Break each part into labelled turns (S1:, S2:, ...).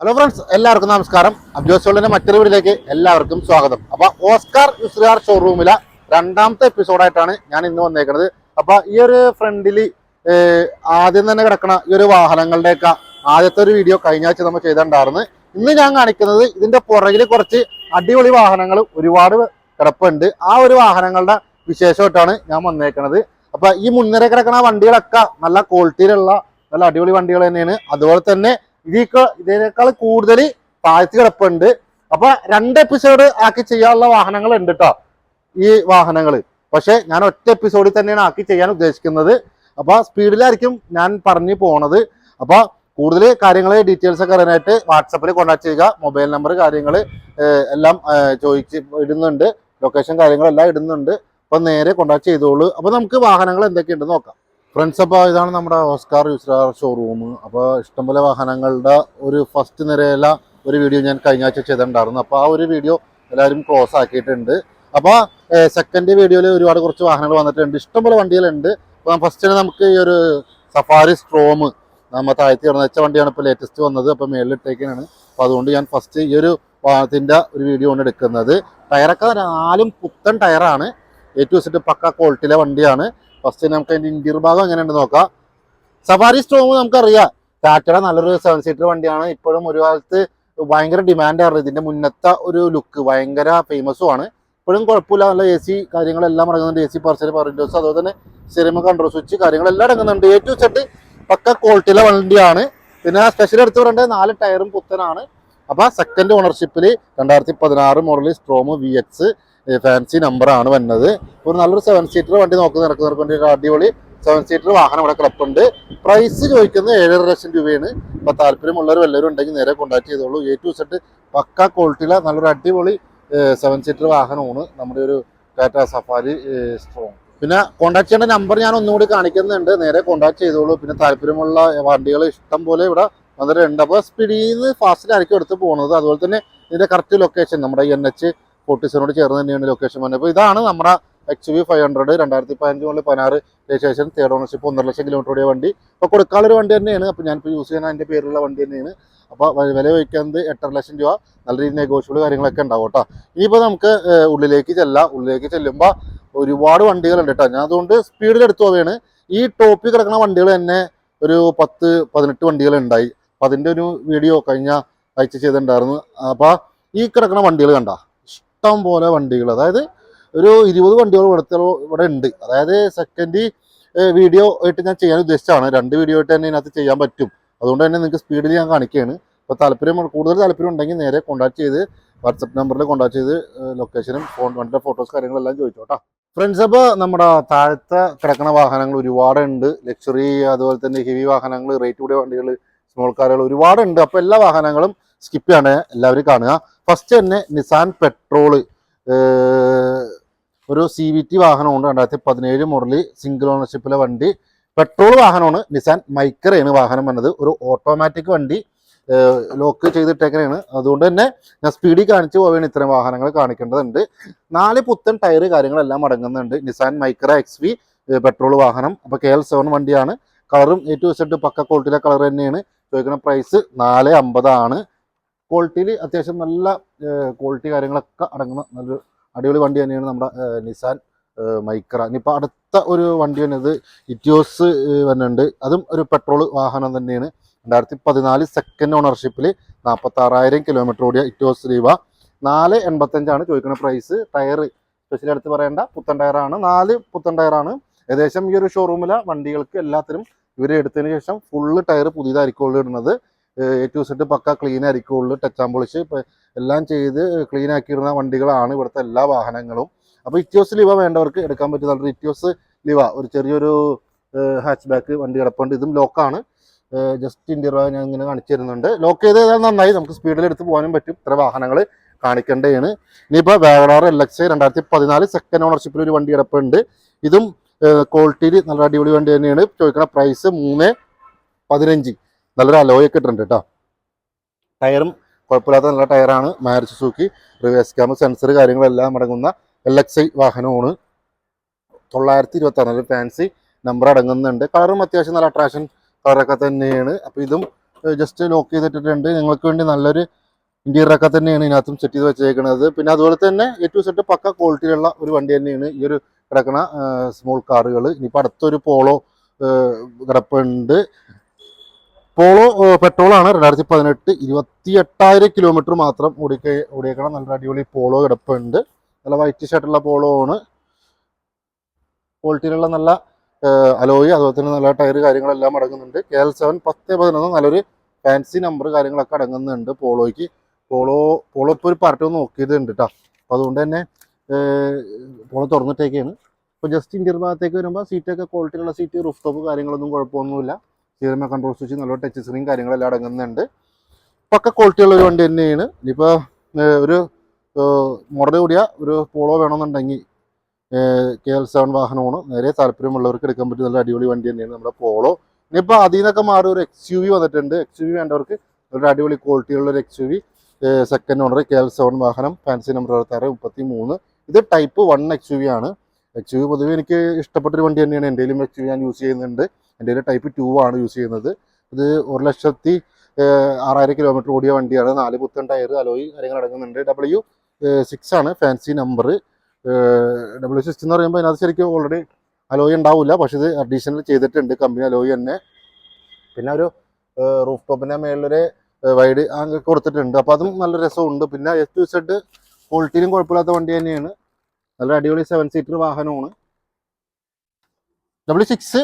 S1: Hello friends എല്ലാവർക്കും നമസ്കാരം. അബ്ജോസ് അബ്ജോസോളിന്റെ മറ്റൊരു വീഡിയോയിലേക്ക് എല്ലാവർക്കും സ്വാഗതം. അപ്പൊ ഓസ്കാർ യുസ്രിയാർ ഷോറൂമിലെ രണ്ടാമത്തെ എപ്പിസോഡായിട്ടാണ് ഞാൻ ഇന്ന് വന്നേക്കുന്നത്. അപ്പൊ ഈ ഒരു ഫ്രണ്ടിൽ ആദ്യം തന്നെ കിടക്കണ ഈ ഒരു വാഹനങ്ങളുടെയൊക്കെ ആദ്യത്തെ ഒരു വീഡിയോ കഴിഞ്ഞ ആഴ്ച നമ്മൾ ചെയ്തിട്ടുണ്ടായിരുന്നു. ഇന്ന് ഞാൻ കാണിക്കുന്നത് ഇതിന്റെ പുറകിൽ കുറച്ച് അടിപൊളി വാഹനങ്ങൾ ഒരുപാട് കിടപ്പുണ്ട്. ആ ഒരു വാഹനങ്ങളുടെ വിശേഷമായിട്ടാണ് ഞാൻ വന്നേക്കുന്നത്. അപ്പൊ ഈ മുൻനിര കിടക്കുന്ന വണ്ടികളൊക്കെ നല്ല ക്വാളിറ്റിയിലുള്ള നല്ല അടിപൊളി വണ്ടികൾ തന്നെയാണ്. അതുപോലെ തന്നെ ഇതിക്ക് ഇതിനേക്കാൾ കൂടുതൽ താഴ്ത്തി കിടപ്പുണ്ട്. അപ്പൊ രണ്ട് എപ്പിസോഡ് ആക്കി ചെയ്യാനുള്ള വാഹനങ്ങൾ ഉണ്ട് കേട്ടോ ഈ വാഹനങ്ങൾ പക്ഷെ ഞാൻ ഒറ്റ എപ്പിസോഡിൽ തന്നെയാണ് ആക്കി ചെയ്യാൻ ഉദ്ദേശിക്കുന്നത്. അപ്പൊ സ്പീഡിലായിരിക്കും ഞാൻ പറഞ്ഞു പോണത്. അപ്പൊ കൂടുതൽ കാര്യങ്ങൾ ഡീറ്റെയിൽസ് ഒക്കെ അറിയാനായിട്ട് വാട്സപ്പിൽ കോൺടാക്ട് ചെയ്യുക. മൊബൈൽ നമ്പർ കാര്യങ്ങൾ എല്ലാം ചോദിച്ച് ഇടുന്നുണ്ട്. ലൊക്കേഷൻ കാര്യങ്ങളെല്ലാം ഇടുന്നുണ്ട്. അപ്പൊ നേരെ കോൺടാക്ട് ചെയ്തോളൂ. അപ്പൊ നമുക്ക് വാഹനങ്ങൾ എന്തൊക്കെയുണ്ടെന്ന് നോക്കാം. ഫ്രണ്ട്സ് അപ്പോൾ ഇതാണ് നമ്മുടെ ഓസ്കാർ യുസ്രാർ ഷോറൂം അപ്പോൾ ഇഷ്ടംപോലെ വാഹനങ്ങളുടെ ഒരു ഫസ്റ്റ് നിരയില ഒരു വീഡിയോ ഞാൻ കഴിഞ്ഞ ആഴ്ച ചെയ്തിട്ടുണ്ടായിരുന്നു. അപ്പോൾ ആ ഒരു വീഡിയോ എല്ലാവരും ക്ലോസ് ആക്കിയിട്ടുണ്ട്. അപ്പോൾ സെക്കൻഡ് വീഡിയോയിൽ ഒരുപാട് കുറച്ച് വാഹനങ്ങൾ വന്നിട്ടുണ്ട്. ഇഷ്ടംപോലെ വണ്ടികളുണ്ട്. അപ്പോൾ ഫസ്റ്റിന് നമുക്ക് ഈ ഒരു സഫാരി സ്ട്രോം നമ്മൾ താഴ്ത്തി ഇറന്നുവെച്ച വണ്ടിയാണ് ഇപ്പോൾ ലേറ്റസ്റ്റ് വന്നത്. അപ്പോൾ മേളിലിട്ടേക്കാണ് അപ്പോൾ അതുകൊണ്ട് ഞാൻ ഫസ്റ്റ് ഈ ഒരു വാഹനത്തിന്റെ ഒരു വീഡിയോ ആണ് എടുക്കുന്നത്. ടയറൊക്കെ നാലും പുത്തൻ ടയറാണ് ഏറ്റവും വെച്ചിട്ട് പക്ക ക്വാളിറ്റിയിലെ വണ്ടിയാണ്. ഫസ്റ്റ് നമുക്ക് അതിന്റെ ഇന്റീരിയർ ഭാഗം എങ്ങനെയുണ്ട് നോക്കാം. സഫാരി സ്റ്റോം നമുക്കറിയാം. ടാറ്റയുടെ നല്ലൊരു സെവൻ സീറ്റർ വണ്ടിയാണ്. ഇപ്പോഴും ഒരു കാലത്ത് ഭയങ്കര ഡിമാൻഡായിരുന്നു ഇതിന്റെ മുന്നത്തെ ഒരു ലുക്ക് ഭയങ്കര ഫേമസും ആണ്. ഇപ്പോഴും കുഴപ്പമില്ല. നല്ല എ സി കാര്യങ്ങളെല്ലാം അടങ്ങുന്നുണ്ട്. എ സി പാർസൽ പറിൻഡോസ് അതുപോലെ തന്നെ സിനിമ കൺട്രോൾ സ്വിച്ച് കാര്യങ്ങളെല്ലാം അടങ്ങുന്നുണ്ട്. എ ടു സെറ്റ് പക്ക ക്വാളിറ്റിയിലെ വണ്ടിയാണ്. പിന്നെ സ്പെഷ്യൽ എടുത്ത് പറയേണ്ടത് നാല് ടയറും പുത്തനാണ്. അപ്പൊ സെക്കൻഡ് ഓണർഷിപ്പിൽ രണ്ടായിരത്തി പതിനാറ് model Storme V X fancy നമ്പറാണ് വന്നത്. ഒരു നല്ലൊരു സെവൻ സീറ്റർ വണ്ടി നോക്കുന്ന നടക്കുന്നവർക്ക് വേണ്ടി ഒരു അടിപൊളി സെവൻ സീറ്റർ വാഹനം ഇവിടെ കിടപ്പുണ്ട്. പ്രൈസ് ചോദിക്കുന്നത് ഏഴര ലക്ഷം രൂപയാണ്. അപ്പൊ താല്പര്യമുള്ളവർ വല്ലവരും ഉണ്ടെങ്കിൽ നേരെ കോൺടാക്ട് ചെയ്തോളൂ. എ ടു സെറ്റ് പക്ക ക്വാളിറ്റിയിലെ നല്ലൊരു അടിപൊളി സെവൻ സീറ്റർ വാഹനമാണ്. നമ്മുടെ ഒരു ടാറ്റ സഫാരി സ്ട്രോങ് പിന്നെ കോൺടാക്ട് ചെയ്യേണ്ട നമ്പർ ഞാൻ ഒന്നുകൂടി കാണിക്കുന്നുണ്ട്. നേരെ കോൺടാക്ട് ചെയ്തോളൂ. പിന്നെ താല്പര്യമുള്ള വണ്ടികൾ ഇഷ്ടം പോലെ ഇവിടെ വന്നിട്ടുണ്ട്. അപ്പോൾ സ്പീഡിൽ നിന്ന് ഫാസ്റ്റിലായിരിക്കും എടുത്ത് പോകുന്നത് അതുപോലെ തന്നെ ഇതിന്റെ കറക്റ്റ് ലൊക്കേഷൻ നമ്മുടെ എൻ എച്ച് ഫോർട്ടി സെവനോട് ചേർന്ന് തന്നെയാണ് ലൊക്കേഷൻ വന്നത് അപ്പോൾ ഇതാണ് നമ്മുടെ എക്സ് വി ഫൈവ് ഹൺഡ്രഡ് രണ്ടായിരത്തി പതിനഞ്ച് മുതൽ പതിനാറ് രജിസ്ട്രേഷൻ തേർഡ് ഓണർഷിപ്പ് ഒന്നര ലക്ഷം കിലോമീറ്റർ ഓടിയ വണ്ടി. അപ്പോൾ കൊടുക്കാനുള്ളൊരു വണ്ടി തന്നെയാണ്. അപ്പോൾ ഞാനിപ്പോൾ യൂസ് ചെയ്യാൻ അതിന്റെ പേരുള്ള വണ്ടി തന്നെയാണ്. അപ്പോൾ വില വയ്ക്കുന്നത് എട്ടര ലക്ഷം രൂപ. നല്ല രീതിയിൽ നെഗോഷ്യബിൾ കാര്യങ്ങളൊക്കെ ഉണ്ടാവും കേട്ടോ. ഇനിയിപ്പോൾ നമുക്ക് ഉള്ളിലേക്ക് ചെല്ലാം. ഉള്ളിലേക്ക് ചെല്ലുമ്പോൾ ഒരുപാട് വണ്ടികളുണ്ട് കേട്ടോ. ഞാൻ അതുകൊണ്ട് സ്പീഡിൽ എടുത്തു പോവുകയാണ്. ഈ ടോപ്പിൽ കിടക്കുന്ന വണ്ടികൾ തന്നെ ഒരു പത്ത് പതിനെട്ട് വണ്ടികൾ ഉണ്ടായി. അപ്പം അതിന്റെ ഒരു വീഡിയോ കഴിഞ്ഞ ആഴ്ച ചെയ്തിട്ടുണ്ടായിരുന്നു. അപ്പോൾ ഈ കിടക്കുന്ന വണ്ടികൾ കണ്ട? ഇഷ്ടം പോലെ വണ്ടികൾ. അതായത് ഒരു ഇരുപത് വണ്ടികൾ ഇവിടുത്തെ ഇവിടെ ഉണ്ട്. അതായത് സെക്കൻഡ് വീഡിയോ ആയിട്ട് ഞാൻ ചെയ്യാൻ ഉദ്ദേശിച്ചാണ് രണ്ട് വീഡിയോ ആയിട്ട് തന്നെ ഇതിനകത്ത് ചെയ്യാൻ പറ്റും. അതുകൊണ്ട് തന്നെ നിങ്ങൾക്ക് സ്പീഡിൽ ഞാൻ കാണിക്കുകയാണ്. അപ്പോൾ താല്പര്യം കൂടുതൽ താല്പര്യം ഉണ്ടെങ്കിൽ നേരെ കോൺടാക്ട് ചെയ്ത് വാട്സപ്പ് നമ്പറിൽ കോൺടാക്ട് ചെയ്ത് ലൊക്കേഷനും ഫോൺ വണ്ടിയുടെ ഫോട്ടോസ് കാര്യങ്ങളെല്ലാം ചോദിച്ചോട്ടാ ഫ്രണ്ട്സ് അപ്പോൾ നമ്മുടെ താഴത്തെ കിടക്കുന്ന വാഹനങ്ങൾ ഒരുപാടുണ്ട്. ലക്ഷറി അതുപോലെ തന്നെ ഹെവി വാഹനങ്ങൾ റേറ്റ് കൂടിയ വണ്ടികൾ സ്മോൾ കാറുകൾ ഒരുപാടുണ്ട്. അപ്പോൾ എല്ലാ വാഹനങ്ങളും സ്കിപ്പ് ചെയ്യാണ്. എല്ലാവരും കാണുക. ഫസ്റ്റ് തന്നെ നിസാൻ പെട്രോൾ ഒരു സി വി ടി വാഹനമുണ്ട്. രണ്ടായിരത്തി പതിനേഴ് മോഡൽ സിംഗിൾ ഓണർഷിപ്പിലെ വണ്ടി. പെട്രോൾ വാഹനമാണ് നിസാൻ മൈക്കറയാണ് വാഹനം വന്നത്. ഒരു ഓട്ടോമാറ്റിക് വണ്ടി ലോക്ക് ചെയ്തിട്ടേക്കനെയാണ് അതുകൊണ്ട് തന്നെ ഞാൻ സ്പീഡിൽ കാണിച്ചു പോവുകയാണ് ഇത്തരം വാഹനങ്ങൾ കാണിക്കേണ്ടതുണ്ട്. നാല് പുത്തൻ ടയർ കാര്യങ്ങളെല്ലാം അടങ്ങുന്നുണ്ട്. Nissan Micra X V petrol വാഹനം. അപ്പോൾ കെ എൽ സെവൻ വണ്ടിയാണ്. കളറും എ ടു സെഡ് പക്ക ക്വാളിറ്റിയിലെ കളർ തന്നെയാണ്. ചോദിക്കുന്ന പ്രൈസ് നാല് അമ്പതാണ്. ക്വാളിറ്റിയിൽ അത്യാവശ്യം നല്ല ക്വാളിറ്റി കാര്യങ്ങളൊക്കെ അടങ്ങുന്ന നല്ലൊരു അടിപൊളി വണ്ടി തന്നെയാണ് നമ്മുടെ നിസാൻ മൈക്രാ ഇനിയിപ്പോൾ അടുത്ത ഒരു വണ്ടി വന്നത് ഇറ്റിയോസ് വരുന്നുണ്ട് അതും ഒരു പെട്രോൾ വാഹനം തന്നെയാണ്. രണ്ടായിരത്തി പതിനാല് സെക്കൻഡ് ഓണർഷിപ്പിൽ നാൽപ്പത്തി ആറായിരം കിലോമീറ്റർ ഓടിയ ഇറ്റിയോസ് ലീവ നാല് എൺപത്തഞ്ചാണ് ചോദിക്കുന്ന പ്രൈസ് ടയർ സ്പെഷ്യൽ എടുത്ത് പറയേണ്ട. പുത്തൻ ടയറാണ് നാല് പുത്തൻ ടയറാണ് ഏകദേശം ഈ ഒരു ഷോറൂമിലെ വണ്ടികൾക്ക് എല്ലാത്തിനും ഇവർ എടുത്തതിന് ശേഷം ഫുള്ള് ടയർ പുതിയതായിരിക്കും ഇടുന്നത്. എ ടു സെറ്റ് പക്ക ക്ലീൻ ആയിരിക്കുള്ളൂ ടച്ച് ആൻഡ് പോളിഷ് എല്ലാം ചെയ്ത് ക്ലീൻ ആക്കിയിരുന്ന വണ്ടികളാണ് ഇവിടുത്തെ എല്ലാ വാഹനങ്ങളും. അപ്പോൾ ഇറ്റിയോസ് ലിവ വേണ്ടവർക്ക് എടുക്കാൻ പറ്റുന്ന ഇറ്റിയോസ് ലിവ ഒരു ചെറിയൊരു ഹാച്ച് ബാക്ക് വണ്ടി കിടപ്പുണ്ട്. ഇതും ലോക്കാണ് ജസ്റ്റ് ഇന്ത്യർ ഞാൻ ഇങ്ങനെ കാണിച്ചു തരുന്നുണ്ട് ലോക്ക് ചെയ്ത് ഏതായാലും നന്നായി. നമുക്ക് സ്പീഡിൽ എടുത്ത് പോകാനും പറ്റും. ഇത്ര വാഹനങ്ങൾ കാണിക്കേണ്ടതാണ്. ഇനിയിപ്പോൾ വാഗണാർ എൽ എക്സ് രണ്ടായിരത്തി പതിനാല് സെക്കൻഡ് ഓണർഷിപ്പിൽ ഒരു വണ്ടി കിടപ്പുണ്ട്. ഇതും ക്വാളിറ്റിയിൽ നല്ല അടിപൊളി വണ്ടി തന്നെയാണ്. ചോദിക്കുന്ന പ്രൈസ് മൂന്ന് പതിനഞ്ച്. നല്ലൊരു അലോയൊക്കെ ഇട്ടിട്ടുണ്ട് കേട്ടോ ടയറും കുഴപ്പമില്ലാത്ത നല്ല ടയറാണ് Maruti Suzuki reverse camera sensor കാര്യങ്ങളെല്ലാം അടങ്ങുന്ന എൽ എക്സ് ഐ വാഹനമാണ്. തൊള്ളായിരത്തി ഇരുപത്തി ആറ് ഫാൻസി നമ്പർ അടങ്ങുന്നുണ്ട്. കളറും അത്യാവശ്യം നല്ല അട്രാക്ഷൻ കളറൊക്കെ തന്നെയാണ്. അപ്പോൾ ഇതും ജസ്റ്റ് ലോക്ക് ചെയ്തിട്ടിട്ടുണ്ട്. നിങ്ങൾക്ക് വേണ്ടി നല്ലൊരു ഇന്റീരിയറൊക്കെ തന്നെയാണ് ഇതിനകത്തും സെറ്റ് ചെയ്ത് വെച്ചേക്കുന്നത് പിന്നെ അതുപോലെ തന്നെ ഏറ്റവും സെറ്റ് പക്ക ക്വാളിറ്റിയിലുള്ള ഒരു വണ്ടി തന്നെയാണ് ഈ ഒരു കിടക്കുന്ന സ്മോൾ കാറുകൾ ഇനിയിപ്പോൾ അടുത്തൊരു പോളോ കിടപ്പുണ്ട്. പോളോ പെട്രോൾ ആണ് രണ്ടായിരത്തി പതിനെട്ട് ഇരുപത്തി എട്ടായിരം കിലോമീറ്റർ മാത്രം ഓടി ഓടിയേക്കണം. നല്ല അടിപൊളി പോളോ കിടപ്പുണ്ട്. നല്ല വൈറ്റ് ഷർട്ടുള്ള പോളോ ആണ്. ക്വാളിറ്റിയിലുള്ള നല്ല അലോയി അതുപോലെ തന്നെ നല്ല ടയർ കാര്യങ്ങളെല്ലാം അടങ്ങുന്നുണ്ട്. കെ എൽ സെവൻ പത്ത് പതിനൊന്ന് നല്ലൊരു ഫാൻസി നമ്പർ കാര്യങ്ങളൊക്കെ അടങ്ങുന്നുണ്ട് പോളോയ്ക്ക്. പോളോ പോളോ ഇപ്പോൾ ഒരു പാർട്ടി ഒന്ന് നോക്കിയതുണ്ട് കേട്ടോ അതുകൊണ്ട് തന്നെ പോളോ തുറന്നിട്ടേക്കാണ്. അപ്പോൾ ജസ്റ്റ് ഇന്ത്യൻ ഭാഗത്തേക്ക് വരുമ്പോൾ സീറ്റൊക്കെ ക്വാളിറ്റിയുള്ള സീറ്റ് റൂഫ് ടോപ്പ് കാര്യങ്ങളൊന്നും കുഴപ്പമൊന്നുമില്ല. സീറമ കൺട്രോൾ സ്വിച്ച് നല്ല ടച്ച് സ്ക്രീൻ കാര്യങ്ങളെല്ലാം അടങ്ങുന്നുണ്ട്. പക്ക ക്വാളിറ്റിയുള്ള ഒരു വണ്ടി തന്നെയാണ്. ഇനിയിപ്പോൾ ഒരു മോഡൽ കൂടിയ ഒരു പോളോ വേണമെന്നുണ്ടെങ്കിൽ കെ എൽ സെവൻ വാഹനമാണ്. നേരെ താല്പര്യമുള്ളവർക്ക് എടുക്കാൻ പറ്റിയ നല്ല അടിപൊളി വണ്ടി തന്നെയാണ് നമ്മുടെ പോളോ. ഇനിയിപ്പോൾ അതിൽ നിന്നൊക്കെ മാറി ഒരു എക്സ് യു വി വന്നിട്ടുണ്ട്. എക്സ് യു വി വേണ്ടവർക്ക് ഒരു അടിപൊളി ക്വാളിറ്റിയുള്ള ഒരു X U V second owner K L seven വാഹനം ഫാൻസി നമ്പർ അറുപത്താറ് മുപ്പത്തി മൂന്ന് ഇത് type one X U V ആണ്. എക്സ് യു വി പൊതുവെ എനിക്ക് ഇഷ്ടപ്പെട്ടൊരു വണ്ടി തന്നെയാണ്. എന്റെയിലും എക്സ് യു വി ഞാൻ യൂസ് ചെയ്യുന്നുണ്ട്. എന്റെ ടൈപ്പ് ടു ആണ് യൂസ് ചെയ്യുന്നത്. ഇത് ഒരു ലക്ഷത്തി ആറായിരം കിലോമീറ്റർ ഓടിയ വണ്ടിയാണ്. നാല് പുത്തൻ ടയർ അലോയി കാര്യങ്ങൾ അടങ്ങുന്നുണ്ട്. ഡബ്ല്യു സിക്സ് ആണ്. ഫാൻസി നമ്പർ ഡബ്ല്യു സിക്സ് എന്ന് പറയുമ്പോൾ അതിനകത്ത് ശരിക്കും ഓൾറെഡി അലോയി ഉണ്ടാവില്ല. പക്ഷേ ഇത് അഡീഷണൽ ചെയ്തിട്ടുണ്ട്. കമ്പനി അലോയി തന്നെ. പിന്നെ ഒരു റൂഫ് ടോപ്പിന്റെ മേളിലൊരു വൈഡ് ആംഗിൾ കൊടുത്തിട്ടുണ്ട്. അപ്പോൾ അതും നല്ല രസമുണ്ട്. പിന്നെ എസ് ടു സെഡ് ക്വാളിറ്റിയിലും കുഴപ്പമില്ലാത്ത വണ്ടി തന്നെയാണ്. നല്ല അടിപൊളി സെവൻ സീറ്റർ വാഹനമാണ്. ഡബ്ല്യു സിക്സ്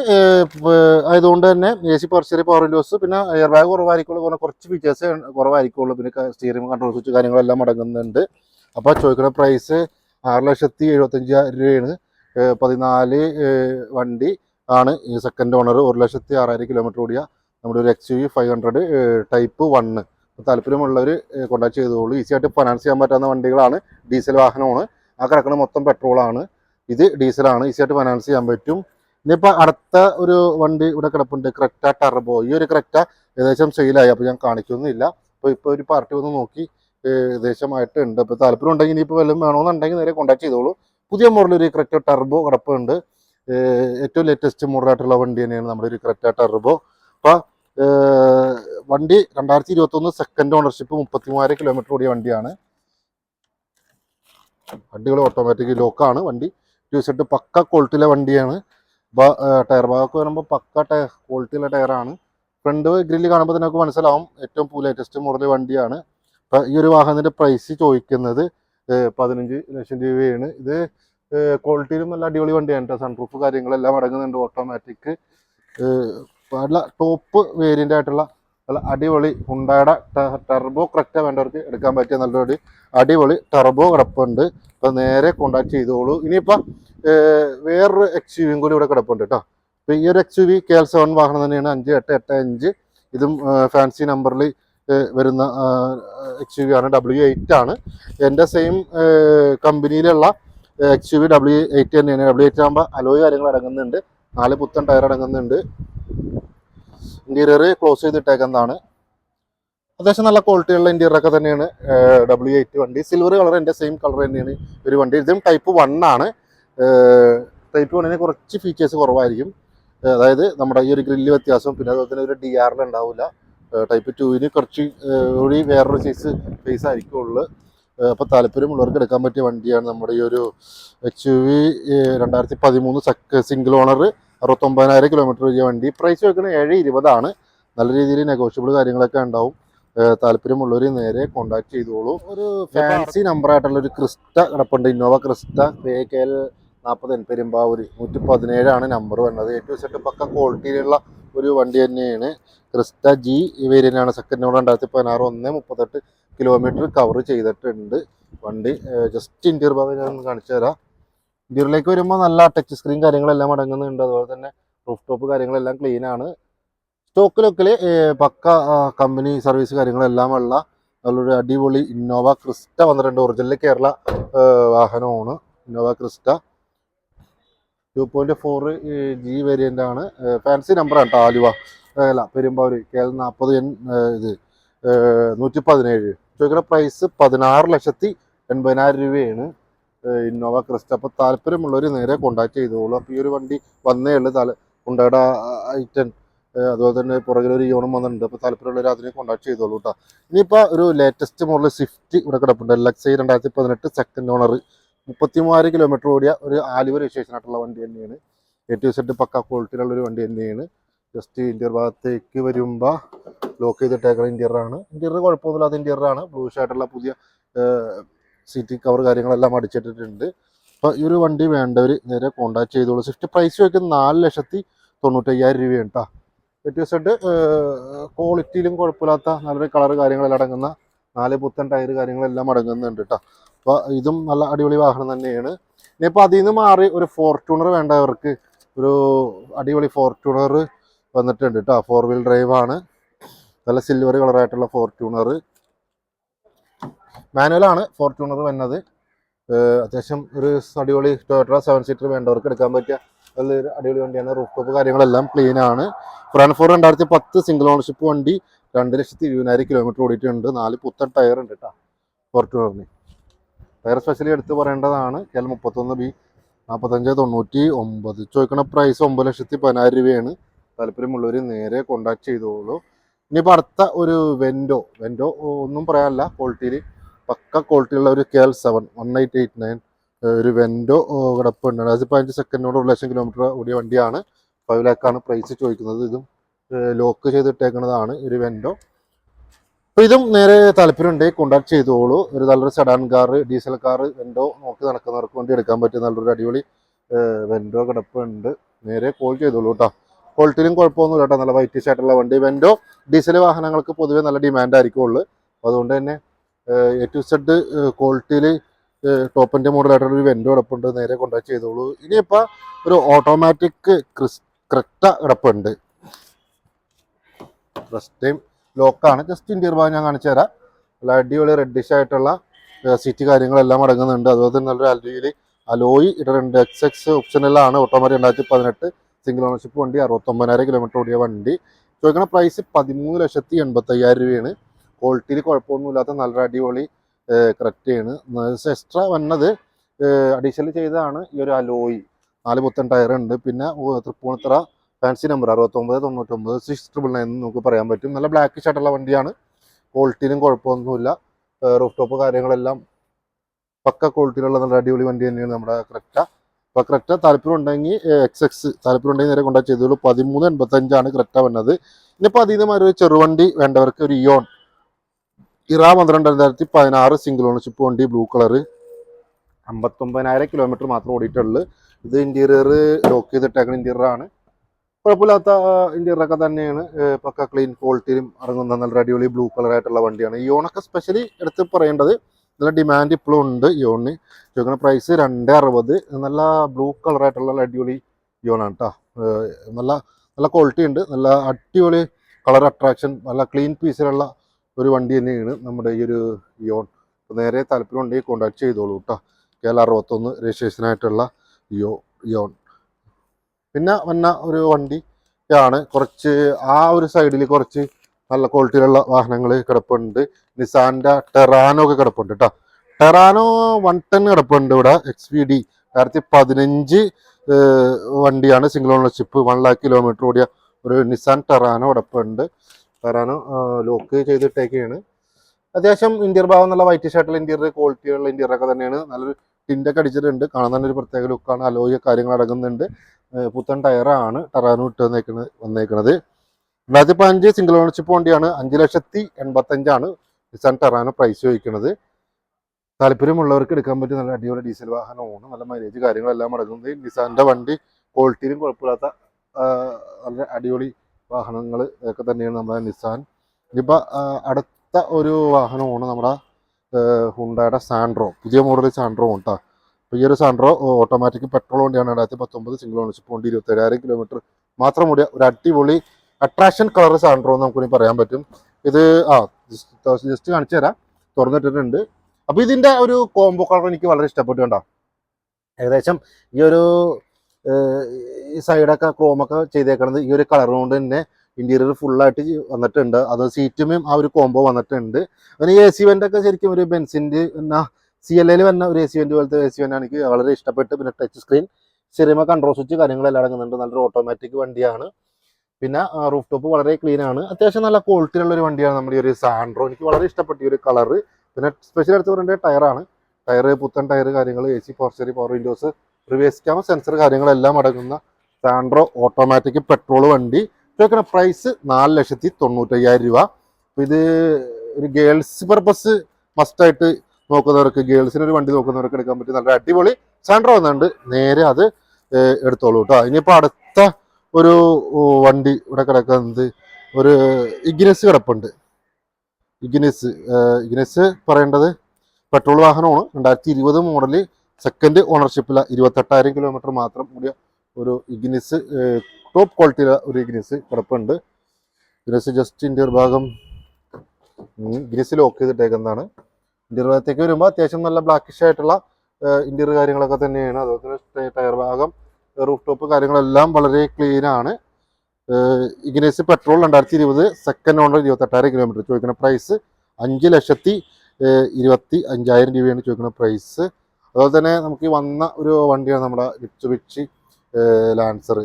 S1: ആയതുകൊണ്ട് തന്നെ എ സി പവർ ചെറിയ പവർ വിൻഡോസ് പിന്നെ എയർ ബാഗ് കുറവായിരിക്കുള്ളൂ. അങ്ങനെ കുറച്ച് ഫീച്ചേഴ്സ് കുറവായിരിക്കുള്ളൂ. പിന്നെ സ്റ്റിയറിംഗ് കൺട്രോൾ സ്വിച്ച് കാര്യങ്ങളെല്ലാം അടങ്ങുന്നുണ്ട്. അപ്പോൾ ചോദിക്കുന്ന പ്രൈസ് ആറ് ലക്ഷത്തി എഴുപത്തഞ്ചായിരം രൂപയാണ്. പതിനാല് വണ്ടി ആണ് ഈ സെക്കൻഡ് ഓണർ ഒരു ലക്ഷത്തി ആറായിരം കിലോമീറ്റർ ഓടിയ നമ്മുടെ ഒരു X U five hundred type one താല്പര്യമുള്ളവർ കോൺടാക്ട് ചെയ്തോളൂ. ഈസി ആയിട്ട് ഫൈനാൻസ് ചെയ്യാൻ പറ്റാവുന്ന വണ്ടികളാണ്. ഡീസൽ വാഹനമാണ്. ആ കിടക്കുന്ന മൊത്തം പെട്രോളാണ് ഇത് ഡീസലാണ് ഈസി ആയിട്ട് ഫൈനാൻസ് ചെയ്യാൻ പറ്റും. ഇനിയിപ്പോൾ അടുത്ത ഒരു വണ്ടി ഇവിടെ കിടപ്പുണ്ട് ക്രെറ്റ ടർബോ. ഈ ഒരു ക്രെറ്റ ഏകദേശം സെയിലായി അപ്പോൾ ഞാൻ കാണിക്കൊന്നുമില്ല. അപ്പോൾ ഇപ്പോൾ ഒരു പാർട്ടി വന്ന് നോക്കി ഏകദേശമായിട്ട് ഉണ്ട്. അപ്പോൾ താല്പര്യം ഉണ്ടെങ്കിൽ ഇനിയിപ്പോൾ വല്ലതും വേണമെന്നുണ്ടെങ്കിൽ നേരെ കോൺടാക്ട് ചെയ്തോളൂ. പുതിയ മോഡൽ ഒരു ക്രെറ്റ ടർബോ കിടപ്പുണ്ട്. ഏറ്റവും ലേറ്റസ്റ്റ് മോഡലായിട്ടുള്ള വണ്ടി തന്നെയാണ് നമ്മുടെ ഒരു ക്രെറ്റ ടർബോ. അപ്പോൾ വണ്ടി രണ്ടായിരത്തി ഇരുപത്തൊന്ന് സെക്കൻഡ് ഓണർഷിപ്പ് മുപ്പത്തി മൂവായിരം കിലോമീറ്റർ ഓടിയ വണ്ടിയാണ്. വണ്ടികൾ ഓട്ടോമാറ്റിക് ലോക്കാണ് വണ്ടി സെറ്റ് പക്ക ക്വാളിറ്റിയിലെ വണ്ടിയാണ്. ടയർ ഭാഗമൊക്കെ വരുമ്പോൾ പക്ക ടയർ ക്വാളിറ്റിയുള്ള ടയറാണ് ഫ്രണ്ട് ഗ്രില്ല് കാണുമ്പോൾ തന്നെ നമുക്ക് മനസ്സിലാവും ഏറ്റവും ലേറ്റസ്റ്റ് മോഡൽ വണ്ടിയാണ്. ഇപ്പം ഈ ഒരു വാഹനത്തിന്റെ പ്രൈസ് ചോദിക്കുന്നത് പതിനഞ്ച് ലക്ഷം രൂപയാണ്. ഇത് ക്വാളിറ്റിയിലും നല്ല അടിപൊളി വണ്ടിയാണ് കേട്ടോ സൺപ്രൂഫ് കാര്യങ്ങളെല്ലാം അടങ്ങുന്നുണ്ട് ഓട്ടോമാറ്റിക് നല്ല ടോപ്പ് വേരിയന്റ് ആയിട്ടുള്ള നല്ല അടിപൊളി ഹുണ്ടായുടെ ടെർബോ ക്രെറ്റ വേണ്ടവർക്ക് എടുക്കാൻ പറ്റിയ നല്ലൊരു അടിപൊളി ടെർബോ കിടപ്പുണ്ട്. അപ്പോൾ നേരെ കോണ്ടാക്ട് ചെയ്തോളൂ. ഇനിയിപ്പോ വേറൊരു എക്സ് യുവിയും കൂടി ഇവിടെ കിടപ്പുണ്ട് കേട്ടോ അപ്പോൾ ഈ ഒരു X U V K L seven വാഹനം തന്നെയാണ്. അഞ്ച് എട്ട് എട്ട് അഞ്ച്. ഇതും ഫാൻസി നമ്പറിൽ വരുന്ന എക്സ് യു വി ആണ്. ഡബ്ല്യു എയ്റ്റ് ആണ്. എന്റെ same കമ്പനിയിലുള്ള X U V W eight തന്നെയാണ്. ഡബ്ല്യു എയ്റ്റ് ആകുമ്പോൾ അലോയ് കാര്യങ്ങൾ അടങ്ങുന്നുണ്ട് നാല് പുത്തൻ ടയർ അടങ്ങുന്നുണ്ട്. ഇന്റീരിയർ ക്ലോസ് ചെയ്തിട്ടേക്കുന്നതാണ്. അത്യാവശ്യം നല്ല ക്വാളിറ്റിയുള്ള ഇന്റീരിയർ ഒക്കെ തന്നെയാണ് ഡബ്ല്യു എയ്റ്റ് വണ്ടി. സിൽവർ കളർ എന്റെ സെയിം കളർ തന്നെയാണ് ഒരു വണ്ടി. ഇതും ടൈപ്പ് വൺ ആണ്. ടൈപ്പ് വണ്ണിന് കുറച്ച് ഫീച്ചേഴ്സ് കുറവായിരിക്കും. അതായത് നമ്മുടെ ഈ ഒരു ഗ്രില്ല് വ്യത്യാസം പിന്നെ അതുപോലെ തന്നെ ഒരു ഡി ആറിൽ ഉണ്ടാവില്ല. ടൈപ്പ് ടുവിന് കുറച്ച് കൂടി വേറൊരു സൈസ് ഫേസ് ആയിരിക്കും ഉള്ളത്. അപ്പോൾ താല്പര്യമുള്ളവർക്ക് എടുക്കാൻ പറ്റിയ വണ്ടിയാണ് നമ്മുടെ ഈ ഒരു എച്ച് യു വി രണ്ടായിരത്തി പതിമൂന്ന് സിംഗിൾ ഓണർ അറുപത്തൊമ്പതിനായിരം കിലോമീറ്റർ വലിയ വണ്ടി പ്രൈസ് വെക്കുന്നത് ഏഴ് ഇരുപതാണ്. നല്ല രീതിയിൽ നെഗോഷ്യബിൾ കാര്യങ്ങളൊക്കെ ഉണ്ടാവും. താല്പര്യമുള്ളവർ നേരെ കോണ്ടാക്ട് ചെയ്തോളൂ. ഒരു ഫാൻസി നമ്പർ ആയിട്ടുള്ള ഒരു ക്രിസ്റ്റ കിടപ്പുണ്ട്. Innova Crysta K K L നാൽപ്പത് പെരുമ്പാവൂര് നൂറ്റി പതിനേഴാണ് നമ്പർ വരുന്നത് ഏറ്റവും സെറ്റ് പക്ക ക്വാളിറ്റിയിലുള്ള ഒരു വണ്ടി തന്നെയാണ്. ക്രിസ്റ്റ ജി വേരിയന്റ് ആണ്. സെക്കൻഡ് ഓണർ രണ്ടായിരത്തി പതിനാറ് ഒന്ന് മുപ്പത്തെട്ട് കിലോമീറ്റർ കവർ ചെയ്തിട്ടുണ്ട് വണ്ടി. ജസ്റ്റ് ഇന്റീരിയർ ഭാഗം ഞാൻ കാണിച്ചു തരാം ഇന്റീരിയറിലേക്ക് വരുമ്പോൾ നല്ല ടച്ച് സ്ക്രീൻ കാര്യങ്ങളെല്ലാം അടങ്ങുന്നുണ്ട്. അതുപോലെ തന്നെ റൂഫ് ടോപ്പ് കാര്യങ്ങളെല്ലാം ക്ലീൻ ആണ്. സ്റ്റോക്ക് ലുക്കിൽ പക്ക കമ്പനി സർവീസ് കാര്യങ്ങളെല്ലാം ഉള്ള നല്ലൊരു അടിപൊളി ഇന്നോവ ക്രിസ്റ്റ വന്നിട്ടുണ്ട്. ഒറിജിനൽ കേരള വാഹനമാണ്. Innova Crysta two point four G variant ആണ്. ഫാൻസി നമ്പറാണ് കേട്ടോ ആലുവ. അല്ല പെരുമ്പാവൂർ കെ എൽ നാൽപ്പത് എൻ ഇത് നൂറ്റി പതിനേഴ് ചോദിക്കുന്ന പ്രൈസ് പതിനാറ് ലക്ഷത്തി എൺപതിനായിരം രൂപയാണ്. Innova Crysta. അപ്പോൾ താല്പര്യമുള്ളവർ നേരെ കോണ്ടാക്ട് ചെയ്തോളൂ. അപ്പോൾ ഈ ഒരു വണ്ടി വന്നേ ഉള്ളൂ. തല കൊണ്ടാട ഐറ്റൻ അതുപോലെ തന്നെ പുറകിൽ ഒരു ഇയോണും വന്നിട്ടുണ്ട്. അപ്പോൾ താല്പര്യമുള്ളവർ അതിനെ കോണ്ടാക്ട് ചെയ്തോളൂ കേട്ടോ ഇനിയിപ്പോൾ ഒരു ലേറ്റസ്റ്റ് മോഡൽ സ്വിഫ്റ്റ് ഇവിടെ കിടപ്പുണ്ട്. എൽ രണ്ടായിരത്തി പതിനെട്ട് സെക്കൻഡ് ഓണർ മുപ്പത്തി മൂവായിരം കിലോമീറ്റർ ഓടിയ ഒരു ആലുവ രജിസ്ട്രേഷൻ ആയിട്ടുള്ള വണ്ടി തന്നെയാണ്. എ ടു സെറ്റ് പക്ക ക്വാളിറ്റിയിലുള്ള ഒരു വണ്ടി തന്നെയാണ്. ജസ്റ്റ് ഇന്റീരിയർ ഭാഗത്തേക്ക് വരുമ്പോൾ ലോക്ക് ചെയ്തിട്ടേക്കുന്ന ഇന്റീരിയർ ആണ്. ഇന്റീരിയർ കുഴപ്പമൊന്നുമില്ലാത്ത ഇന്റീരിയർ ആണ്. ബ്ലൂ ആയിട്ടുള്ള പുതിയ സീറ്റിംഗ് കവർ കാര്യങ്ങളെല്ലാം അടിച്ചിട്ടിട്ടുണ്ട്. അപ്പോൾ ഈ ഒരു വണ്ടി വേണ്ടവർ നേരെ കോൺടാക്ട് ചെയ്തോളൂ. സ്വിഫ്റ്റ് പ്രൈസ് വയ്ക്കുന്നത് നാല് ലക്ഷത്തി തൊണ്ണൂറ്റയ്യായിരം രൂപയാണ് കേട്ടോ എ ടു സെഡ് ക്വാളിറ്റിയിലും കുഴപ്പമില്ലാത്ത നല്ലൊരു കളർ കാര്യങ്ങളെല്ലാം അടങ്ങുന്ന നാല് പുത്തൻ ടയർ കാര്യങ്ങളെല്ലാം അടങ്ങുന്നുണ്ട് കേട്ടോ അപ്പോൾ ഇതും നല്ല അടിപൊളി വാഹനം തന്നെയാണ്. ഇനിയിപ്പോൾ അതിൽ നിന്ന് മാറി ഒരു ഫോർച്യൂണർ വേണ്ടവർക്ക് ഒരു അടിപൊളി ഫോർച്യൂണർ വന്നിട്ടുണ്ട് കേട്ടോ ഫോർ വീൽ ഡ്രൈവാണ് നല്ല സിൽവർ കളറായിട്ടുള്ള ഫോർച്യൂണർ മാനുവലാണ് ഫോർച്യൂണർ വന്നത്. അത്യാവശ്യം ഒരു അടിപൊളി ടൊയോട്ട സെവൻ സീറ്റർ വേണ്ടവർക്ക് എടുക്കാൻ പറ്റിയ നല്ലൊരു അടിപൊളി വണ്ടിയാണ്. റൂഫ് ടോപ്പ് കാര്യങ്ങളെല്ലാം ക്ലീൻ ആണ്. ഫ്രണ്ട് ഫോർ രണ്ടായിരത്തി പത്ത് സിംഗിൾ ഓണർഷിപ്പ് വണ്ടി രണ്ട് ലക്ഷത്തി ഇരുപതിനായിരം കിലോമീറ്റർ ഓടിയിട്ടുണ്ട്. നാല് പുത്തൻ ടയർ ഉണ്ട് കേട്ടോ ഫോർച്യൂണറിന്. ടയർ സ്പെഷ്യലി എടുത്ത് പറയേണ്ടതാണ്. എൽ മുപ്പത്തൊന്ന് ബി നാൽപ്പത്തഞ്ച് തൊണ്ണൂറ്റി ഒമ്പത്. ചോദിക്കണ പ്രൈസ് ഒമ്പത് ലക്ഷത്തി പതിനായിരം രൂപയാണ്. താല്പര്യമുള്ളവർ നേരെ കോണ്ടാക്ട് ചെയ്തോളൂ. ഇനിയിപ്പോൾ അടുത്ത ഒരു വെൻഡോ വെൻഡോ ഒന്നും പറയാനില്ല. ക്വാളിറ്റിയിൽ പക്ക ക്വാളിറ്റിയുള്ള ഒരു K L seven one eight eight nine ഒരു വെൻഡോ കിടപ്പുണ്ട്. അതായത് പതിനഞ്ച് സെക്കൻഡിനോട് ഒരു ലക്ഷം കിലോമീറ്റർ ഓടിയ വണ്ടിയാണ്. ഫൈവ് ലാക്കാണ് പ്രൈസ് ചോദിക്കുന്നത്. ഇതും ലോക്ക് ചെയ്തിട്ടേക്കുന്നതാണ് ഒരു വെൻഡോ അപ്പോൾ ഇതും നേരെ താല്പര്യമുണ്ടെങ്കിൽ കോണ്ടാക്ട് ചെയ്തോളൂ. ഒരു നല്ലൊരു sedan car diesel car Vento നോക്കി നടക്കുന്നവർക്ക് വേണ്ടി എടുക്കാൻ പറ്റിയ നല്ലൊരു അടിപൊളി വെൻഡോ കിടപ്പുണ്ട്. നേരെ കോൾ ചെയ്തോളൂ കേട്ടോ ക്വാളിറ്റിയിലും കുഴപ്പമൊന്നുമില്ല കേട്ടോ. നല്ല വൈറ്റിഷ് ആയിട്ടുള്ള വണ്ടി. വെൻഡോ ഡീസൽ വാഹനങ്ങൾക്ക് പൊതുവെ നല്ല ഡിമാൻഡ് ആയിരിക്കുള്ളൂ അതുകൊണ്ട് തന്നെ എ ടു സെഡ് ക്വാളിറ്റിയിൽ ടോപ്പിന്റെ മോഡലായിട്ടുള്ള ഒരു വെൻഡോ കിടപ്പുണ്ട് നേരെ കോണ്ടാക്ട് ചെയ്തോളൂ. ഇനിയിപ്പോൾ ഒരു ഓട്ടോമാറ്റിക് ക്രിസ് ക്രെറ്റ കിടപ്പുണ്ട് ഫസ്റ്റ് ടൈം ലോക്കാണ് ജസ്റ്റ് ഇന്റീരിയർ ഭാഗം ഞാൻ കാണിച്ചു തരാം. നല്ല അടിപൊളി റെഡിഷ് ആയിട്ടുള്ള സീറ്റ് കാര്യങ്ങളെല്ലാം അടങ്ങുന്നുണ്ട്. അതുപോലെ തന്നെ നല്ലൊരു അലോയിൽ അലോയി ഇടുന്നുണ്ട് എക്സ് എക്സ് ഓപ്ഷനിലാണ് ഓട്ടോമാറ്റിക് രണ്ടായിരത്തി പതിനെട്ട്. സിംഗിൾ ഓണർഷിപ്പ് വണ്ടി അറുപത്തൊമ്പതിനായിരം കിലോമീറ്റർ ഓടിയ വണ്ടി. ചോദിക്കുന്ന പ്രൈസ് പതിമൂന്ന് ലക്ഷത്തി എൺപത്തയ്യായിരം രൂപയാണ്. ക്വാളിറ്റിയിൽ കുഴപ്പമൊന്നുമില്ലാത്ത നല്ല അടിപൊളി ക്രെറ്റയാണ് എക്സ്ട്രാ വന്നത് അഡീഷണൽ ചെയ്തതാണ് ഈ ഒരു അലോയി നാല് പുത്തൻ ഉണ്ട്. പിന്നെ തൃപ്പൂണിത്തറ ഫാൻസി നമ്പർ അറുപത്തൊമ്പത് തൊണ്ണൂറ്റൊമ്പത് സിക്സ് ട്രിപ്പിൾ നയൻ എന്ന് നമുക്ക് പറയാൻ പറ്റും. നല്ല ബ്ലാക്ക് ഷർട്ടുള്ള വണ്ടിയാണ്. ക്വാളിറ്റിയിലും കുഴപ്പമൊന്നുമില്ല. റൂഫ് ടോപ്പ് കാര്യങ്ങളെല്ലാം പക്ക ക്വാളിറ്റിയിലുള്ള നല്ല അടിപൊളി വണ്ടി തന്നെയാണ് നമ്മുടെ ക്രെറ്റ അപ്പോൾ ക്രെറ്റ താല്പര്യം ഉണ്ടെങ്കിൽ എക്സ് എക്സ് താല്പര്യം ഉണ്ടെങ്കിൽ നേരെ കൊണ്ടാ ചെയ്തോളൂ പതിമൂന്ന് എൺപത്തഞ്ചാണ് ക്രെറ്റ വന്നത്. ഇനിയിപ്പോൾ അതിൽ നിന്ന് ഒരു ചെറുവണ്ടി വേണ്ടവർക്ക് ഒരു ഇയോൺ ഇറ പന്ത്രണ്ട് രണ്ടായിരത്തി പതിനാറ് സിംഗിൾ ഓണർഷിപ്പ് വണ്ടി ബ്ലൂ കളർ അമ്പത്തൊമ്പതിനായിരം കിലോമീറ്റർ മാത്രം ഓടിയിട്ടുള്ളൂ. ഇത് ഇന്റീരിയർ ലോക്ക് ചെയ്തിട്ടേക്കുന്ന ഇന്റീരിയർ ആണ്. കുഴപ്പമില്ലാത്ത ഇന്റീരിയർ ഒക്കെ തന്നെയാണ്. പക്ക ക്ലീൻ ക്വാളിറ്റിയിലും ഇറങ്ങുന്ന നല്ല അടിപൊളി ബ്ലൂ കളർ ആയിട്ടുള്ള വണ്ടിയാണ്. ഇയോണൊക്കെ സ്പെഷ്യലി എടുത്ത് പറയേണ്ടത് നല്ല ഡിമാൻഡ് ഇപ്പോഴും ഉണ്ട് യോണിന്. ചോദിക്കുന്ന പ്രൈസ് രണ്ട് അറുപത് നല്ല ബ്ലൂ കളർ ആയിട്ടുള്ള നല്ല അടിപൊളി യോണാണ് കേട്ടോ നല്ല നല്ല ക്വാളിറ്റി ഉണ്ട്. നല്ല അടിപൊളി കളർ അട്രാക്ഷൻ നല്ല ക്ലീൻ പീസിലുള്ള ഒരു വണ്ടി തന്നെയാണ് നമ്മുടെ ഈ ഒരു യോൺ. നേരെ താല്പര്യം ഉണ്ടെങ്കിൽ കോൺടാക്ട് ചെയ്തോളൂ കേട്ടോ കെ എൽ അറുപത്തൊന്ന് രജിസ്ട്രേഷനായിട്ടുള്ള യോ യോൺ. പിന്നെ വന്ന ഒരു വണ്ടി ആണ്. കുറച്ച് ആ ഒരു സൈഡിൽ കുറച്ച് നല്ല ക്വാളിറ്റിയിലുള്ള വാഹനങ്ങൾ കിടപ്പുണ്ട്. നിസാന്റെ ടെറാനോ ഒക്കെ കിടപ്പുണ്ട് കേട്ടോ ടെറാനോ വൺ ടെൻ കിടപ്പുണ്ട് ഇവിടെ എക്സ് വി ഡി രണ്ടായിരത്തി പതിനഞ്ച് വണ്ടിയാണ് single ownership one lakh kilometre ഓടിയ ഒരു നിസാൻ ടെറാനോ കിടപ്പുണ്ട്. ടെറാനോ ലോക്ക് ചെയ്തിട്ടേക്കാണ്. അത്യാവശ്യം ഇന്ത്യർ ഭാഗം നല്ല വൈറ്റ് ഷർട്ടിൽ ഇന്റീരിയർ ക്വാളിറ്റിയുള്ള ഇന്റീരിയർ ഒക്കെ തന്നെയാണ്. നല്ലൊരു ടിന്റൊക്കെ അടിച്ചിട്ടുണ്ട്. കാണാൻ തന്നെ ഒരു പ്രത്യേക ലുക്കാണ് അലോയ കാര്യങ്ങൾ അടങ്ങുന്നുണ്ട് പുത്തൻ ടയറാണ് ടെറാനോ ഇട്ട് വന്നേക്കുന്നത് വന്നേക്കുന്നത് രണ്ടായിരത്തി പതിനഞ്ച് സിംഗിൾ ഓണർഷിപ്പ് വണ്ടിയാണ് അഞ്ച് ലക്ഷത്തി എൺപത്തഞ്ചാണ് നിസാൻ ടെറാനോ പ്രൈസ് ചോദിക്കുന്നത്. താല്പര്യമുള്ളവർക്ക് എടുക്കാൻ പറ്റിയ നല്ല അടിപൊളി ഡീസൽ വാഹനമാണ്. നല്ല മൈലേജ് കാര്യങ്ങളെല്ലാം അടങ്ങുന്നത്. നിസാന്റെ വണ്ടി ക്വാളിറ്റിയിലും കുഴപ്പമില്ലാത്ത നല്ല അടിപൊളി വാഹനങ്ങൾ ഒക്കെ തന്നെയാണ് നമ്മുടെ നിസാൻ ഇനിയിപ്പോൾ അടുത്ത ഒരു വാഹനമാണ് നമ്മുടെ ഹുണ്ടായുടെ സാൻഡ്രോ പുതിയ മോഡൽ സാൻഡ്രോ ഉണ്ടാ അപ്പോൾ ഈ ഒരു സാൻഡ്രോ ഓട്ടോമാറ്റിക് പെട്രോൾ വണ്ടിയാണ്. രണ്ടായിരത്തി പത്തൊമ്പത് സിംഗിൾ ഓണർഷിപ്പ് വണ്ടി ഇരുപത്തേഴായിരം കിലോമീറ്റർ മാത്രം ഓടിയ ഒരു അടിപൊളി അട്രാക്ഷൻ കളർ സാൻഡ്രോ എന്ന് നമുക്ക് പറയാൻ പറ്റും. ഇത് ആ ജസ്റ്റ് കാണിച്ചു തരാം. തുറന്നിട്ടിട്ടുണ്ട്. അപ്പോൾ ഇതിന്റെ ഒരു കോംബോ കളർ എനിക്ക് വളരെ ഇഷ്ടപ്പെട്ടു കണ്ടോ? ഏകദേശം ഈ ഒരു ഈ സൈഡൊക്കെ ക്രോമൊക്കെ ചെയ്തേക്കണത് ഈ ഒരു കളർ കൊണ്ട് തന്നെ ഇന്റീരിയർ ഫുള്ളായിട്ട് വന്നിട്ടുണ്ട്. അത് സീറ്റുമേയും ആ ഒരു കോംബോ വന്നിട്ടുണ്ട്. പിന്നെ എ സി വെന്റൊക്കെ ശരിക്കും ഒരു ബെൻസിന്റെ എന്നാ സി എൽ എയിൽ വന്ന ഒരു എ സി വെന്റ് പോലത്തെ എ സി വെന്റ് എനിക്ക് വളരെ ഇഷ്ടപ്പെട്ട് പിന്നെ touch screen cinema control switch കാര്യങ്ങളെല്ലാം അടങ്ങുന്നുണ്ട്. നല്ലൊരു ഓട്ടോമാറ്റിക് വണ്ടിയാണ്. പിന്നെ റൂഫ് ടോപ്പ് വളരെ ക്ലീൻ ആണ്. അത്യാവശ്യം നല്ല ക്വാളിറ്റി ഉള്ള ഒരു വണ്ടിയാണ് നമ്മുടെ ഈ ഒരു സാൻഡ്രോ എനിക്ക് വളരെ ഇഷ്ടപ്പെട്ട ഒരു കളർ പിന്നെ സ്പെഷ്യൽ എടുത്ത് പറയേണ്ടത് ടയറാണ് ടയർ പുത്തൻ ടയർ കാര്യങ്ങൾ A C പോർച്ചറി power windows reverse camera sensor കാര്യങ്ങളെല്ലാം അടങ്ങുന്ന സാൻഡ്രോ ഓട്ടോമാറ്റിക് പെട്രോൾ വണ്ടി. ചോദിക്കണ പ്രൈസ് നാല് ലക്ഷത്തി തൊണ്ണൂറ്റയ്യായിരം രൂപ. ഇത് ഒരു ഗേൾസ് പർപ്പസ് മസ്റ്റായിട്ട് നോക്കുന്നവർക്ക് ഗേൾസിന് ഒരു വണ്ടി നോക്കുന്നവർക്ക് എടുക്കാൻ പറ്റിയ നല്ല അടിപൊളി സാൻഡ്രോ വന്നുണ്ട് നേരെ അത് എടുത്തോളൂ കേട്ടോ ഇനിയിപ്പോൾ അടുത്ത ഒരു വണ്ടി ഇവിടെ കിടക്കുന്നത് ഒരു ഇഗ്നസ് കിടപ്പുണ്ട്. ഇഗ്നസ് ഇഗ്നസ് പറയേണ്ടത് പെട്രോൾ വാഹനമാണ്. രണ്ടായിരത്തി ഇരുപത് മോഡൽ സെക്കൻഡ് ഓണർഷിപ്പില ഇരുപത്തെട്ടായിരം കിലോമീറ്റർ മാത്രം കൂടിയ ഒരു ഇഗ്നസ് ടോപ്പ് ക്വാളിറ്റിയിലെ ഒരു ഇഗ്നസ് കിടപ്പുണ്ട്. ഇഗ്നസ് ജസ്റ്റ് ഇന്ത്യർ ഭാഗം ഇഗ്നിസ് ലോക്ക് ചെയ്തിട്ടേക്കുന്നതാണ്. ഇന്ത്യർ ഭാഗത്തേക്ക് വരുമ്പോൾ അത്യാവശ്യം നല്ല ബ്ലാക്കിഷ് ആയിട്ടുള്ള ഇന്ത്യർ കാര്യങ്ങളൊക്കെ തന്നെയാണ്. അതുപോലെ തന്നെ ടയർ ഭാഗം റൂഫ് ടോപ്പ് കാര്യങ്ങളെല്ലാം വളരെ ക്ലീൻ ആണ്. ഇഗ്നേസ് പെട്രോൾ രണ്ടായിരത്തി ഇരുപത് സെക്കൻഡ് ഓണർ ഇരുപത്തെട്ടായിരം കിലോമീറ്റർ ചോദിക്കുന്ന പ്രൈസ് അഞ്ച് ലക്ഷത്തി ഇരുപത്തി അഞ്ചായിരം രൂപയാണ് ചോദിക്കുന്ന പ്രൈസ് അതുപോലെ തന്നെ നമുക്ക് വന്ന ഒരു വണ്ടിയാണ് നമ്മുടെ മിച്ചുബിച്ചി ലാൻസർ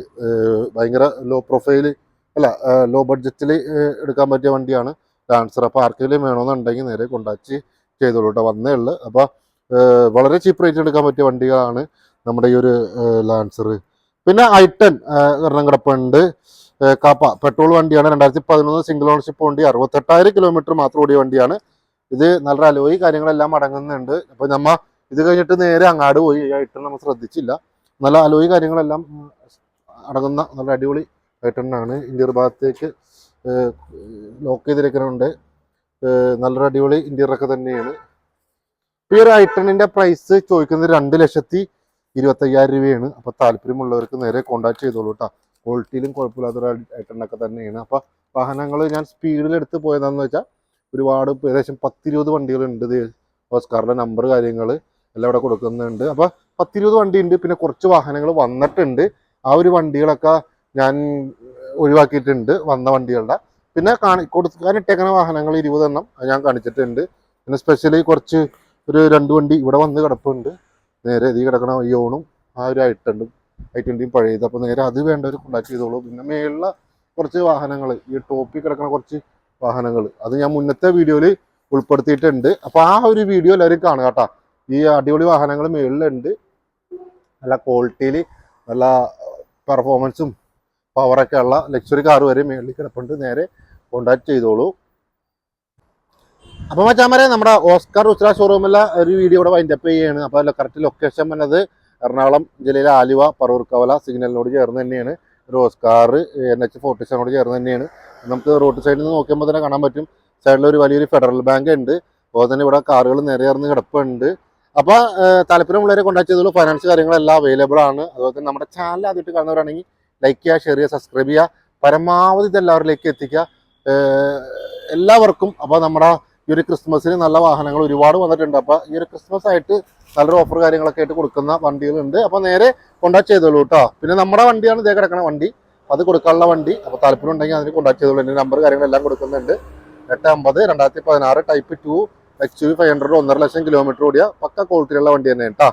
S1: ഭയങ്കര ലോ പ്രൊഫൈൽ അല്ല ലോ ബഡ്ജറ്റിൽ എടുക്കാൻ പറ്റിയ വണ്ടിയാണ് ലാൻസർ അപ്പോൾ ആർക്കെങ്കിലും വേണമെന്നുണ്ടെങ്കിൽ നേരെ കോണ്ടാക്ട് ചെയ്തോളൂ കേട്ടോ വന്നേ ഉള്ളു. അപ്പോൾ വളരെ ചീപ്പ് റേറ്റ് എടുക്കാൻ പറ്റിയ വണ്ടികളാണ് നമ്മുടെ ഈ ഒരു ലാൻസർ പിന്നെ ഐട്ടൻ എണ്ണം കിടപ്പുണ്ട് ഏഹ് കാപ്പ പെട്രോൾ വണ്ടിയാണ്. രണ്ടായിരത്തി പതിനൊന്ന് സിംഗിൾ ഓണർഷിപ്പ് വണ്ടി. അറുപത്തെട്ടായിരം കിലോമീറ്റർ മാത്രം ഓടിയ വണ്ടിയാണ്. ഇത് നല്ല അലോയി കാര്യങ്ങളെല്ലാം അടങ്ങുന്നുണ്ട്. അപ്പൊ നമ്മ ഇത് കഴിഞ്ഞിട്ട് നേരെ അങ്ങാട് പോയി. ഐ ടെൻ നമ്മൾ ശ്രദ്ധിച്ചില്ല. നല്ല അലോയി കാര്യങ്ങളെല്ലാം അടങ്ങുന്ന നല്ല അടിപൊളി ഐ ടെണ്ണാണ് ഇന്ത്യർ ഭാഗത്തേക്ക് ലോക്ക് ചെയ്തിരിക്കുന്നുണ്ട്. നല്ലൊരു അടിപൊളി ഇന്ത്യറൊക്കെ തന്നെയാണ്. ഈ ഒരു ഐ ടെണ്ണിന്റെ പ്രൈസ് ചോദിക്കുന്നത് രണ്ട് ലക്ഷത്തി ഇരുപത്തയ്യായിരം രൂപയാണ്. അപ്പൊ താല്പര്യമുള്ളവർക്ക് നേരെ കോണ്ടാക്ട് ചെയ്തോളൂ കേട്ടോ ക്വാളിറ്റിയിലും കുഴപ്പമില്ലാത്ത ഒരു ഐറ്റണൊക്കെ തന്നെയാണ്. അപ്പൊ വാഹനങ്ങൾ ഞാൻ സ്പീഡിൽ എടുത്ത് പോയതാന്ന് വെച്ചാൽ ഒരുപാട് ഏകദേശം പത്തിരുപത് വണ്ടികളുണ്ട് ഇത്. ഓസ്കാറിന്റെ നമ്പർ കാര്യങ്ങൾ എല്ലാം ഇവിടെ കൊടുക്കുന്നുണ്ട്. അപ്പൊ പത്തിരുപത് വണ്ടി ഉണ്ട് പിന്നെ കുറച്ച് വാഹനങ്ങൾ വന്നിട്ടുണ്ട്. ആ ഒരു വണ്ടികളൊക്കെ ഞാൻ ഒഴിവാക്കിയിട്ടുണ്ട്. വന്ന വണ്ടികളുടെ. പിന്നെ കാണി കൊടുക്കാനിട്ടേക്കുന്ന വാഹനങ്ങൾ ഇരുപതെണ്ണം ഞാൻ കാണിച്ചിട്ടുണ്ട്. പിന്നെ സ്പെഷ്യലി കുറച്ച് ഒരു രണ്ട് വണ്ടി ഇവിടെ വന്ന് കിടപ്പുണ്ട്. നേരെ ഇതിൽ കിടക്കണ യോണും ആ ഒരു ഐട്ടണ്ടും ഐ ട്വന്റിയും പഴയത്. അപ്പോൾ നേരെ അത് വേണ്ടവർ കോണ്ടാക്ട് ചെയ്തോളൂ. പിന്നെ മേളിലെ കുറച്ച് വാഹനങ്ങൾ ഈ ടോപ്പിൽ കിടക്കുന്ന കുറച്ച് വാഹനങ്ങൾ അത് ഞാൻ മുന്നത്തെ വീഡിയോയിൽ ഉൾപ്പെടുത്തിയിട്ടുണ്ട്. അപ്പോൾ ആ ഒരു വീഡിയോ എല്ലാവരും കാണുക കേട്ടോ. ഈ അടിപൊളി വാഹനങ്ങൾ മേളിലുണ്ട്. നല്ല ക്വാളിറ്റിയിൽ നല്ല പെർഫോമൻസും പവറൊക്കെ ഉള്ള ലക്ഷറി കാർ വരെ മേളിൽ കിടപ്പുണ്ട്. നേരെ കോണ്ടാക്ട് ചെയ്തോളൂ. അപ്പോൾ മച്ചാമരെ നമ്മുടെ ഓസ്കാർ ഉസ്ര ഷോറൂമിലെ ഒരു വീഡിയോ ഇവിടെ വൈൻഡപ്പ് ചെയ്യാണ് അപ്പോൾ കറക്റ്റ് ലൊക്കേഷൻ വന്നത് എറണാകുളം ജില്ലയിലെ ആലുവ പറവൂർക്കവല സിഗ്നലിനോട് ചേർന്ന് തന്നെയാണ്. ഒരു ഓസ്കാർ എൻ എച്ച് ഫോർട്ടി സെവനോട് ചേർന്ന് തന്നെയാണ്. നമുക്ക് റോഡ് സൈഡിൽ നിന്ന് നോക്കുമ്പോൾ തന്നെ കാണാൻ പറ്റും. സൈഡിൽ ഒരു വലിയൊരു ഫെഡറൽ ബാങ്ക് ഉണ്ട്. അതുപോലെ തന്നെ ഇവിടെ കാറുകൾ നിറയേർന്ന് കിടപ്പുണ്ട്. അപ്പോൾ താല്പര്യമുള്ളവരെ കോൺടാക്ട് ചെയ്തോളൂ. ഫൈനാൻസ് കാര്യങ്ങളെല്ലാം അവൈലബിൾ ആണ്. അതുപോലെ തന്നെ നമ്മുടെ ചാനൽ ആദ്യമായിട്ട് കാണുന്നവരാണെങ്കിൽ ലൈക്ക് ചെയ്യുക ഷെയർ ചെയ്യുക സബ്സ്ക്രൈബ് ചെയ്യുക. പരമാവധി ഇത് എല്ലാവരിലേക്ക് എത്തിക്കുക. എല്ലാവർക്കും. അപ്പോൾ നമ്മുടെ ഈ ഒരു ക്രിസ്മസിന് നല്ല വാഹനങ്ങൾ ഒരുപാട് വന്നിട്ടുണ്ട്. അപ്പോൾ ഈ ഒരു ക്രിസ്മസ് ആയിട്ട് നല്ലൊരു ഓഫർ കാര്യങ്ങളൊക്കെ ആയിട്ട് കൊടുക്കുന്ന വണ്ടികളുണ്ട്. അപ്പോൾ നേരെ കോൺടാക്ട് ചെയ്തോളൂ കേട്ടോ പിന്നെ നമ്മുടെ വണ്ടിയാണ് ഇതേ കിടക്കുന്ന വണ്ടി. അത് കൊടുക്കാനുള്ള വണ്ടി. അപ്പോൾ താല്പര്യം ഉണ്ടെങ്കിൽ അതിന് കോൺടാക്ട് ചെയ്തോളൂ. എന്റെ നമ്പർ കാര്യങ്ങളെല്ലാം കൊടുക്കുന്നുണ്ട്. എട്ട് അമ്പത് രണ്ടായിരത്തി പതിനാറ് type two X U five hundred ഒന്നര ലക്ഷം കിലോമീറ്റർ ഓടിയ പക്ക ക്വാളിറ്റിയുള്ള വണ്ടി തന്നെ കേട്ടോ